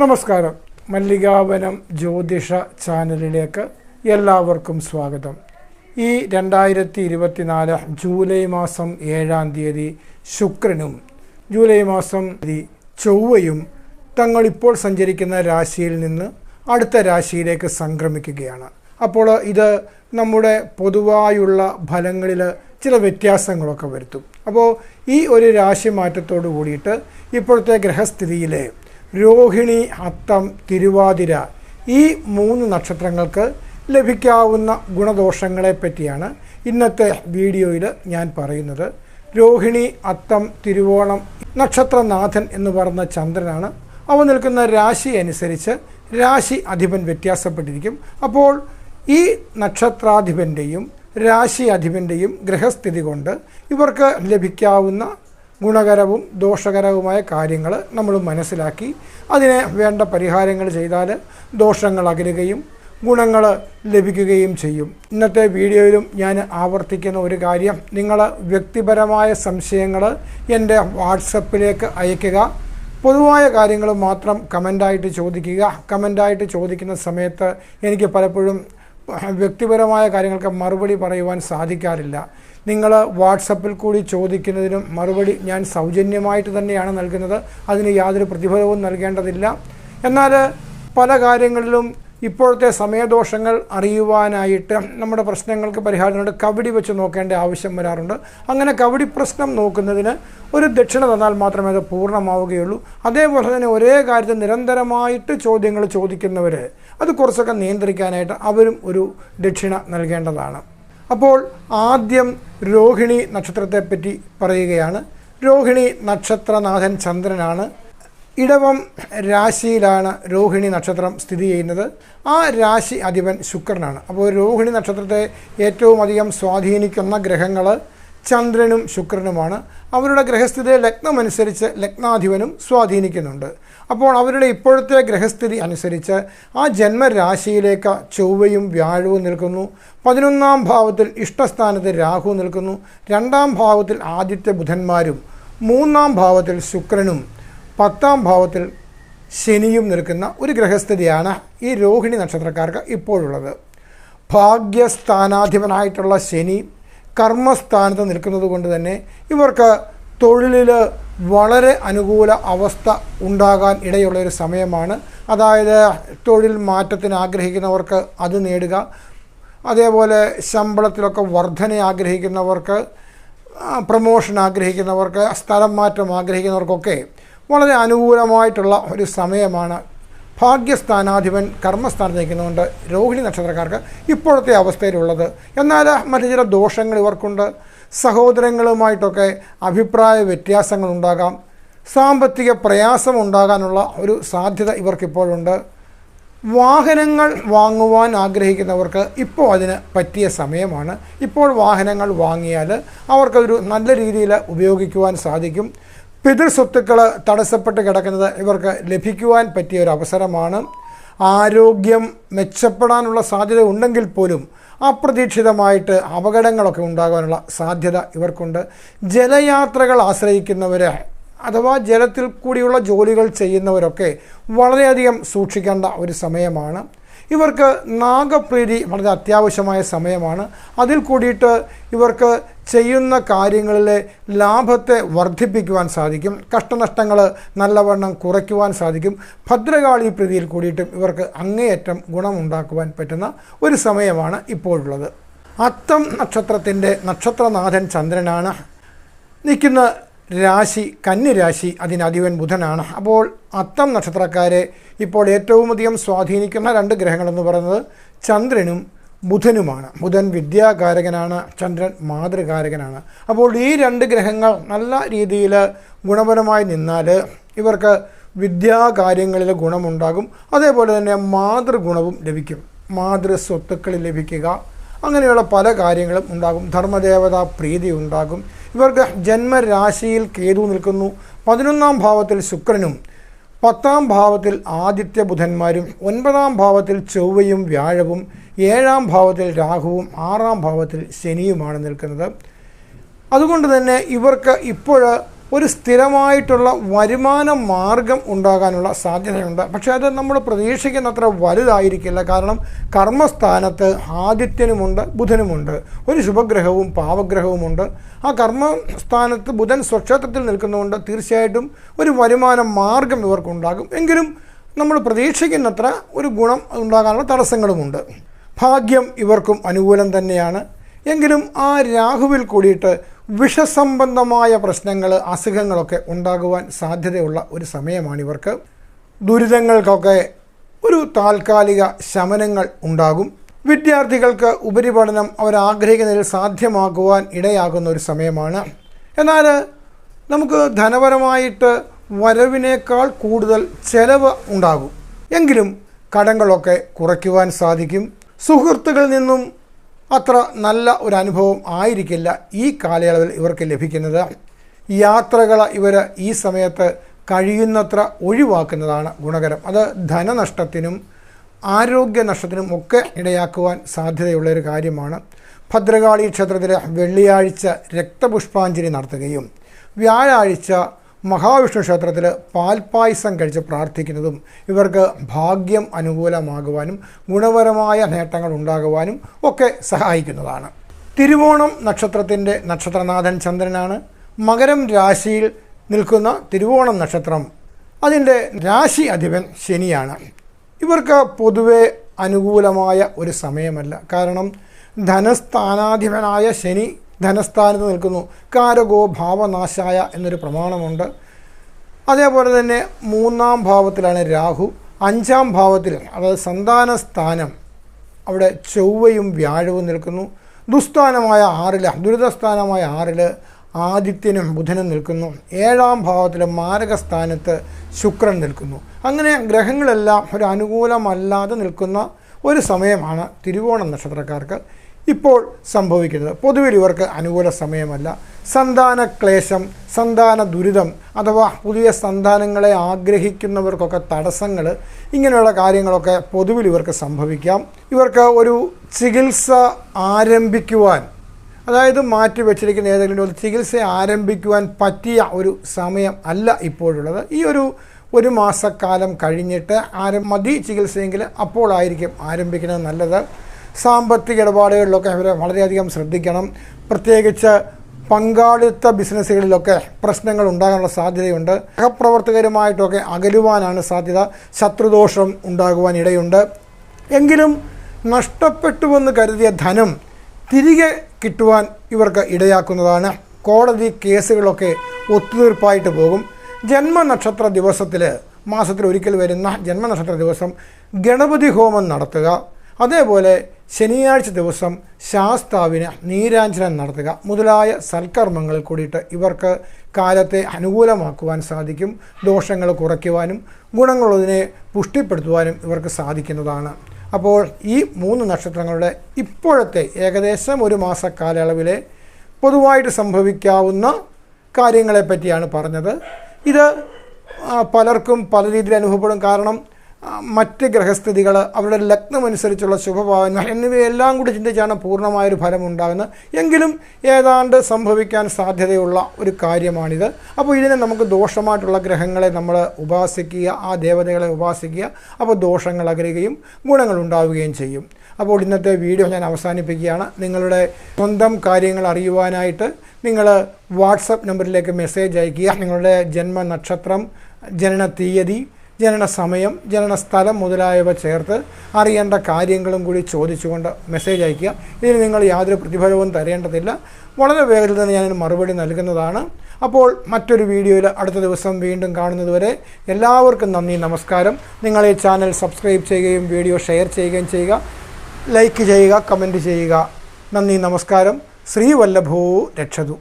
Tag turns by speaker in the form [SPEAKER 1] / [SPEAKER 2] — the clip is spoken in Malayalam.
[SPEAKER 1] നമസ്കാരം. മല്ലികാവനം ജ്യോതിഷ ചാനലിലേക്ക് എല്ലാവർക്കും സ്വാഗതം. ഈ രണ്ടായിരത്തി ഇരുപത്തിനാല് ജൂലൈ മാസം ഏഴാം തീയതി ശുക്രനും ജൂലൈ മാസം ചൊവ്വയും തങ്ങളിപ്പോൾ സഞ്ചരിക്കുന്ന രാശിയിൽ നിന്ന് അടുത്ത രാശിയിലേക്ക് സംക്രമിക്കുകയാണ്. അപ്പോൾ ഇത് നമ്മുടെ പൊതുവായുള്ള ഫലങ്ങളിൽ ചില വ്യത്യാസങ്ങളൊക്കെ വരുത്തും. അപ്പോൾ ഈ ഒരു രാശി മാറ്റത്തോടു കൂടിയിട്ട് ഇപ്പോഴത്തെ ഗ്രഹസ്ഥിതിയിലെ രോഹിണി അത്തം തിരുവാതിര ഈ മൂന്ന് നക്ഷത്രങ്ങൾക്ക് ലഭിക്കാവുന്ന ഗുണദോഷങ്ങളെ പറ്റിയാണ് ഇന്നത്തെ വീഡിയോയിൽ ഞാൻ പറയുന്നത്. രോഹിണി അത്തം തിരുവോണം നക്ഷത്രനാഥൻ എന്ന് പറയുന്ന ചന്ദ്രനാണ്. അവ നിൽക്കുന്ന രാശി അനുസരിച്ച് രാശി അധിപൻ വ്യത്യാസപ്പെട്ടിരിക്കും. അപ്പോൾ ഈ നക്ഷത്രാധിപന്റെയും രാശി അധിപന്റെയും ഗ്രഹസ്ഥിതി കൊണ്ട് ഇവർക്ക് ലഭിക്കാവുന്ന ഗുണകരവും ദോഷകരവുമായ കാര്യങ്ങൾ നമ്മൾ മനസ്സിലാക്കി അതിനെ വേണ്ട പരിഹാരങ്ങൾ ചെയ്താൽ ദോഷങ്ങൾ അകലുകയും ഗുണങ്ങൾ ലഭിക്കുകയും ചെയ്യും. ഇന്നത്തെ വീഡിയോയിലും ഞാൻ ആവർത്തിക്കുന്ന ഒരു കാര്യം നിങ്ങൾ വ്യക്തിപരമായ സംശയങ്ങൾ എന്റെ വാട്സപ്പിലേക്ക് അയയ്ക്കുക. പൊതുവായ കാര്യങ്ങൾ മാത്രം കമന്റായിട്ട് ചോദിക്കുക. കമന്റായിട്ട് ചോദിക്കുന്ന സമയത്ത് എനിക്ക് പലപ്പോഴും വ്യക്തിപരമായ കാര്യങ്ങൾക്ക് മറുപടി പറയുവാൻ സാധിക്കാറില്ല. നിങ്ങൾ വാട്സപ്പിൽ കൂടി ചോദിക്കുന്നതിനും മറുപടി ഞാൻ സൗജന്യമായിട്ട് തന്നെയാണ് നൽകുന്നത്. അതിന് യാതൊരു പ്രതിഫലവും നൽകേണ്ടതില്ല. എന്നാൽ പല കാര്യങ്ങളിലും ഇപ്പോഴത്തെ സമയദോഷങ്ങൾ അറിയുവാനായിട്ട് നമ്മുടെ പ്രശ്നങ്ങൾക്ക് പരിഹാരത്തിനുണ്ട് കവടി വെച്ച് നോക്കേണ്ട ആവശ്യം വരാറുണ്ട്. അങ്ങനെ കവടി പ്രശ്നം നോക്കുന്നതിന് ഒരു ദക്ഷിണ തന്നാൽ മാത്രമേ അത് പൂർണമാവുകയുള്ളൂ. അതേപോലെ തന്നെ ഒരേ കാര്യത്തിൽ നിരന്തരമായിട്ട് ചോദ്യങ്ങൾ ചോദിക്കുന്നവർ അത് കുറച്ചൊക്കെ നിയന്ത്രിക്കാനായിട്ട് അവരും ഒരു ദക്ഷിണ നൽകേണ്ടതാണ്. അപ്പോൾ ആദ്യം രോഹിണി നക്ഷത്രത്തെപ്പറ്റി പറയുകയാണ്. രോഹിണി നക്ഷത്രനാഥൻ ചന്ദ്രനാണ്. ഇടവം രാശിയിലാണ് രോഹിണി നക്ഷത്രം സ്ഥിതി ചെയ്യുന്നത്. ആ രാശി അധിപൻ ശുക്രനാണ്. അപ്പോൾ രോഹിണി നക്ഷത്രത്തെ ഏറ്റവും അധികം സ്വാധീനിക്കുന്ന ഗ്രഹങ്ങൾ ചന്ദ്രനും ശുക്രനുമാണ്. അവരുടെ ഗ്രഹസ്ഥിതിയെ ലഗ്നമനുസരിച്ച് ലഗ്നാധിപനും സ്വാധീനിക്കുന്നുണ്ട്. അപ്പോൾ അവരുടെ ഇപ്പോഴത്തെ ഗ്രഹസ്ഥിതി അനുസരിച്ച് ആ ജന്മരാശിയിലേക്ക് ചൊവ്വയും വ്യാഴവും നിൽക്കുന്നു. പതിനൊന്നാം ഭാവത്തിൽ ഇഷ്ടസ്ഥാനത്ത് രാഹു നിൽക്കുന്നു. രണ്ടാം ഭാവത്തിൽ ആദിത്യ ബുധന്മാരും മൂന്നാം ഭാവത്തിൽ ശുക്രനും പത്താം ഭാവത്തിൽ ശനിയും നിൽക്കുന്ന ഒരു ഗ്രഹസ്ഥിതിയാണ് ഈ രോഹിണി നക്ഷത്രക്കാർക്ക് ഇപ്പോഴുള്ളത്. ഭാഗ്യസ്ഥാനാധിപനായിട്ടുള്ള ശനി കർമ്മസ്ഥാനത്ത് നിൽക്കുന്നത് കൊണ്ട് തന്നെ ഇവർക്ക് തൊഴിലിൽ വളരെ അനുകൂല അവസ്ഥ ഉണ്ടാകാൻ ഇടയുള്ള ഒരു സമയമാണ്. അതായത് തൊഴിൽ മാറ്റത്തിന് ആഗ്രഹിക്കുന്നവർക്ക് അത് നേടുക. അതേപോലെ ശമ്പളത്തിലൊക്കെ വർധന ആഗ്രഹിക്കുന്നവർക്ക് പ്രമോഷൻ ആഗ്രഹിക്കുന്നവർക്ക് സ്ഥലം മാറ്റം ആഗ്രഹിക്കുന്നവർക്കൊക്കെ വളരെ അനുകൂലമായിട്ടുള്ള ഒരു സമയമാണ് ഭാഗ്യസ്ഥാനാധിപൻ കർമ്മസ്ഥാനത്ത് നിൽക്കുന്നതുകൊണ്ട് രോഹിണി നക്ഷത്രക്കാർക്ക് ഇപ്പോഴത്തെ അവസ്ഥയിലുള്ളത്. എന്നാൽ മറ്റു ചില ദോഷങ്ങൾ ഇവർക്കുണ്ട്. സഹോദരങ്ങളുമായിട്ടൊക്കെ അഭിപ്രായ വ്യത്യാസങ്ങളുണ്ടാകാം സാമ്പത്തിക പ്രയാസം ഉണ്ടാകാനുള്ള ഒരു സാധ്യത ഇവർക്കിപ്പോഴുണ്ട്. വാഹനങ്ങൾ വാങ്ങുവാൻ ആഗ്രഹിക്കുന്നവർക്ക് ഇപ്പോൾ അതിന് പറ്റിയ സമയമാണ്. ഇപ്പോൾ വാഹനങ്ങൾ വാങ്ങിയാൽ അവർക്കതൊരു നല്ല രീതിയിൽ ഉപയോഗിക്കുവാൻ സാധിക്കും. പിതൃസ്വത്തുക്കൾ തടസ്സപ്പെട്ട് കിടക്കുന്നത് ഇവർക്ക് ലഭിക്കുവാൻ പറ്റിയ ഒരു അവസരമാണ്. ആരോഗ്യം മെച്ചപ്പെടാനുള്ള സാധ്യത ഉണ്ടെങ്കിൽ പോലും അപ്രതീക്ഷിതമായിട്ട് അപകടങ്ങളൊക്കെ ഉണ്ടാകാനുള്ള സാധ്യത ഇവർക്കുണ്ട്. ജലയാത്രകൾ ആശ്രയിക്കുന്നവർ അഥവാ ജലത്തിൽ കൂടിയുള്ള ജോലികൾ ചെയ്യുന്നവരൊക്കെ വളരെയധികം സൂക്ഷിക്കേണ്ട ഒരു സമയമാണ്. ഇവർക്ക് നാഗപ്രീതി വളരെ അത്യാവശ്യമായ സമയമാണ്. അതിൽ കൂടിയിട്ട് ഇവർക്ക് ചെയ്യുന്ന കാര്യങ്ങളിലെ ലാഭത്തെ വർദ്ധിപ്പിക്കുവാൻ സാധിക്കും. കഷ്ടനഷ്ടങ്ങൾ നല്ലവണ്ണം കുറയ്ക്കുവാൻ സാധിക്കും. ഭദ്രകാളി പ്രീതിയിൽ കൂടിയിട്ടും ഇവർക്ക് അങ്ങേയറ്റം ഗുണമുണ്ടാക്കുവാൻ പറ്റുന്ന ഒരു സമയമാണ് ഇപ്പോഴുള്ളത്. അത്തം നക്ഷത്രത്തിന്റെ നക്ഷത്രനാഥൻ ചന്ദ്രനാണ്. നിൽക്കുന്ന രാശി കന്യരാശി അതിനധിപൻ ബുധനാണ്. അപ്പോൾ അത്തം നക്ഷത്രക്കാരെ ഇപ്പോൾ ഏറ്റവും അധികം സ്വാധീനിക്കുന്ന രണ്ട് ഗ്രഹങ്ങളെന്ന് പറയുന്നത് ചന്ദ്രനും ബുധനുമാണ്. ബുധൻ വിദ്യാകാരകനാണ് ചന്ദ്രൻ മാതൃകാരകനാണ്. അപ്പോൾ ഈ രണ്ട് ഗ്രഹങ്ങൾ നല്ല രീതിയിൽ ഗുണപരമായി നിന്നാൽ ഇവർക്ക് വിദ്യാകാര്യങ്ങളിൽ ഗുണമുണ്ടാകും. അതേപോലെ തന്നെ മാതൃഗുണവും ലഭിക്കും. മാതൃ സ്വത്തുക്കൾ ലഭിക്കുക അങ്ങനെയുള്ള പല കാര്യങ്ങളും ഉണ്ടാകും. ധർമ്മദേവതാ പ്രീതി ഉണ്ടാകും. ഇവർക്ക് ജന്മരാശിയിൽ കേതു നിൽക്കുന്നു. പതിനൊന്നാം ഭാവത്തിൽ ശുക്രനും പത്താം ഭാവത്തിൽ ആദിത്യ ബുധന്മാരും ഒൻപതാം ഭാവത്തിൽ ചൊവ്വയും വ്യാഴവും ഏഴാം ഭാവത്തിൽ രാഹുവും ആറാം ഭാവത്തിൽ ശനിയുമാണ് നിൽക്കുന്നത്. അതുകൊണ്ട് തന്നെ ഇവർക്ക് ഇപ്പോൾ ഒരു സ്ഥിരമായിട്ടുള്ള വരുമാന മാർഗം ഉണ്ടാകാനുള്ള സാധ്യതയുണ്ട്. പക്ഷേ അത് നമ്മൾ പ്രതീക്ഷിക്കുന്നത്ര വലുതായിരിക്കില്ല. കാരണം കർമ്മസ്ഥാനത്ത് ആദിത്യനുമുണ്ട് ബുധനുമുണ്ട്. ഒരു ശുഭഗ്രഹവും പാവഗ്രഹവുമുണ്ട് ആ കർമ്മസ്ഥാനത്ത് ബുധൻ സ്വക്ഷേത്രത്തിൽ നിൽക്കുന്നതുകൊണ്ട് തീർച്ചയായിട്ടും ഒരു വരുമാന മാർഗം ഇവർക്കുണ്ടാകും. എങ്കിലും നമ്മൾ പ്രതീക്ഷിക്കുന്നത്ര ഒരു ഗുണം ഉണ്ടാകാനുള്ള തടസ്സങ്ങളുമുണ്ട്. ഭാഗ്യം ഇവർക്കും അനുകൂലം തന്നെയാണ്. എങ്കിലും ആ രാഹുവിൽ കൂടിയിട്ട് വിഷസംബന്ധമായ പ്രശ്നങ്ങൾ അസുഖങ്ങളൊക്കെ ഉണ്ടാകുവാൻ സാധ്യതയുള്ള ഒരു സമയമാണ് ഇവർക്ക്. ദുരിതങ്ങൾക്കൊക്കെ ഒരു താൽക്കാലിക ശമനങ്ങൾ ഉണ്ടാകും. വിദ്യാർത്ഥികൾക്ക് ഉപരിപഠനം അവരാഗ്രഹിക്കുന്നതിൽ സാധ്യമാക്കുവാൻ ഇടയാകുന്ന ഒരു സമയമാണ്. എന്നാൽ നമുക്ക് ധനപരമായിട്ട് വരവിനേക്കാൾ കൂടുതൽ ചെലവ് ഉണ്ടാകും. എങ്കിലും കടങ്ങളൊക്കെ കുറയ്ക്കുവാൻ സാധിക്കും. സുഹൃത്തുക്കളിൽ നിന്നും അത്ര നല്ല ഒരു അനുഭവം ആയിരിക്കില്ല ഈ കാലയളവിൽ ഇവർക്ക് ലഭിക്കുന്നത്. യാത്രകൾ ഇവർ ഈ സമയത്ത് കഴിയുന്നത്ര ഒഴിവാക്കുന്നതാണ് ഗുണകരം. അത് ധനനഷ്ടത്തിനും ആരോഗ്യ നഷ്ടത്തിനും ഒക്കെ ഇടയാക്കുവാൻ സാധ്യതയുള്ള ഒരു കാര്യമാണ്. ഭദ്രകാളി ക്ഷേത്രത്തിൽ വെള്ളിയാഴ്ച രക്തപുഷ്പാഞ്ജലി നടത്തുകയും വ്യാഴാഴ്ച മഹാവിഷ്ണു ക്ഷേത്രത്തിൽ പാൽപ്പായസം കഴിച്ച് പ്രാർത്ഥിക്കുന്നതും ഇവർക്ക് ഭാഗ്യം അനുകൂലമാകുവാനും ഗുണപരമായ നേട്ടങ്ങൾ ഉണ്ടാകുവാനും ഒക്കെ സഹായിക്കുന്നതാണ്. തിരുവോണം നക്ഷത്രത്തിന്റെ നക്ഷത്രനാഥൻ ചന്ദ്രനാണ്. മകരം രാശിയിൽ നിൽക്കുന്ന തിരുവോണം നക്ഷത്രം അതിന്റെ രാശി അധിപൻ ശനിയാണ്. ഇവർക്ക് പൊതുവെ അനുകൂലമായ ഒരു സമയമല്ല. കാരണം ധനസ്ഥാനാധിപനായ ശനി ധനസ്ഥാനത്ത് നിൽക്കുന്നു. കാരകോ ഭാവനാശായ എന്നൊരു പ്രമാണമുണ്ട്. അതേപോലെ തന്നെ മൂന്നാം ഭാവത്തിലാണ് രാഹു. അഞ്ചാം ഭാവത്തിൽ അതായത് സന്താന സ്ഥാനം അവിടെ ചൊവ്വയും വ്യാഴവും നിൽക്കുന്നു. ദുസ്ഥാനമായ ആറിൽ ദുരിതസ്ഥാനമായ ആറിൽ ആദിത്യനും ബുധനും നിൽക്കുന്നു. ഏഴാം ഭാവത്തിൽ മാരകസ്ഥാനത്ത് ശുക്രൻ നിൽക്കുന്നു. അങ്ങനെ ഗ്രഹങ്ങളെല്ലാം ഒരു അനുകൂലമല്ലാതെ നിൽക്കുന്ന ഒരു സമയമാണ് തിരുവോണം നക്ഷത്രക്കാർക്ക്. ഇപ്പോൾ സംഭവിക്കുന്നത്. പൊതുവിൽ ഇവർക്ക് അനുകൂല സമയമല്ല. സന്താന ക്ലേശം സന്താന ദുരിതം അഥവാ പുതിയ സന്താനങ്ങളെ ആഗ്രഹിക്കുന്നവർക്കൊക്കെ തടസ്സങ്ങൾ ഇങ്ങനെയുള്ള കാര്യങ്ങളൊക്കെ പൊതുവിൽ ഇവർക്ക് സംഭവിക്കാം. ഇവർക്ക് ഒരു ചികിത്സ ആരംഭിക്കുവാൻ അതായത് മാറ്റി വെച്ചിരിക്കുന്ന ഏതെങ്കിലും ഒരു ചികിത്സ ആരംഭിക്കുവാൻ പറ്റിയ ഒരു സമയം അല്ല ഇപ്പോഴുള്ളത്. ഈ ഒരു ഒരു മാസക്കാലം കഴിഞ്ഞിട്ട് ആരം മതി ചികിത്സയെങ്കിൽ അപ്പോളായിരിക്കും ആരംഭിക്കുന്നത് നല്ലത്. സാമ്പത്തിക ഇടപാടുകളിലൊക്കെ അവരെ വളരെയധികം ശ്രദ്ധിക്കണം. പ്രത്യേകിച്ച് പങ്കാളിത്ത ബിസിനസ്സുകളിലൊക്കെ പ്രശ്നങ്ങൾ ഉണ്ടാകാനുള്ള സാധ്യതയുണ്ട്. സഹപ്രവർത്തകരുമായിട്ടൊക്കെ അകലുവാനാണ് സാധ്യത. ശത്രുദോഷം ഉണ്ടാകുവാൻ ഇടയുണ്ട്. എങ്കിലും നഷ്ടപ്പെട്ടുവെന്ന് കരുതിയ ധനം തിരികെ കിട്ടുവാൻ ഇവർക്ക് ഇടയാക്കുന്നതാണ്. കോടതി കേസുകളൊക്കെ ഒത്തുതീർപ്പായിട്ട് പോകും. ജന്മനക്ഷത്ര ദിവസത്തിൽ മാസത്തിൽ ഒരിക്കൽ വരുന്ന ജന്മനക്ഷത്ര ദിവസം ഗണപതി ഹോമം നടത്തുക. അതേപോലെ ശനിയാഴ്ച ദിവസം ശാസ്താവിന് നീരാഞ്ജനം നടത്തുക. മുതലായ സൽക്കർമ്മങ്ങളിൽ കൂടിയിട്ട് ഇവർക്ക് കാലത്തെ അനുകൂലമാക്കുവാൻ സാധിക്കും. ദോഷങ്ങൾ കുറയ്ക്കുവാനും ഗുണങ്ങളതിനെ പുഷ്ടിപ്പെടുത്തുവാനും ഇവർക്ക് സാധിക്കുന്നതാണ്. അപ്പോൾ ഈ മൂന്ന് നക്ഷത്രങ്ങളുടെ ഇപ്പോഴത്തെ ഏകദേശം ഒരു മാസ കാലയളവിലെ പൊതുവായിട്ട് സംഭവിക്കാവുന്ന കാര്യങ്ങളെ പറ്റിയാണ് പറഞ്ഞത്. ഇത് പലർക്കും പല രീതിയിൽ അനുഭവപ്പെടും. കാരണം മറ്റ് ഗ്രഹസ്ഥിതികൾ അവരുടെ ലഗ്നമനുസരിച്ചുള്ള ശുഭഭാവന എന്നിവയെല്ലാം കൂടി ചിന്തിച്ചാണ് പൂർണമായൊരു ഫലം ഉണ്ടാകുന്നത്. എങ്കിലും ഏതാണ്ട് സംഭവിക്കാൻ സാധ്യതയുള്ള ഒരു കാര്യമാണിത്. അപ്പോൾ ഇതിനെ നമുക്ക് ദോഷമായിട്ടുള്ള ഗ്രഹങ്ങളെ നമ്മൾ ഉപാസിക്കുക ആ ദേവതകളെ ഉപാസിക്കുക അപ്പോൾ ദോഷങ്ങൾ അകലുകയും ഗുണങ്ങൾ ഉണ്ടാവുകയും ചെയ്യും. അപ്പോൾ ഇന്നത്തെ വീഡിയോ ഞാൻ അവസാനിപ്പിക്കുകയാണ്. നിങ്ങളുടെ സ്വന്തം കാര്യങ്ങൾ അറിയുവാനായിട്ട് നിങ്ങൾ വാട്സപ്പ് നമ്പറിലേക്ക് മെസ്സേജ് അയയ്ക്കുക. നിങ്ങളുടെ ജന്മ നക്ഷത്രം ജനന തീയതി ജനന സമയം ജനന സ്ഥലം മുതലായവ ചേർത്ത് അറിയേണ്ട കാര്യങ്ങളും കൂടി ചോദിച്ചുകൊണ്ട് മെസ്സേജ് അയയ്ക്കുക ഇതിന് നിങ്ങൾ യാതൊരു പ്രതിഫലവും തരേണ്ടതില്ല. വളരെ വേഗത്തിൽ തന്നെ ഞാനൊരു മറുപടി നൽകുന്നതാണ്. അപ്പോൾ മറ്റൊരു വീഡിയോയിൽ അടുത്ത ദിവസം വീണ്ടും കാണുന്നതുവരെ എല്ലാവർക്കും നന്ദി നമസ്കാരം. നിങ്ങൾ ഈ ചാനൽ സബ്സ്ക്രൈബ് ചെയ്യുകയും വീഡിയോ ഷെയർ ചെയ്യുകയും ചെയ്യുക. ലൈക്ക് ചെയ്യുക കമന്റ് ചെയ്യുക. നന്ദി നമസ്കാരം. ശ്രീവല്ലഭോ രക്ഷതു.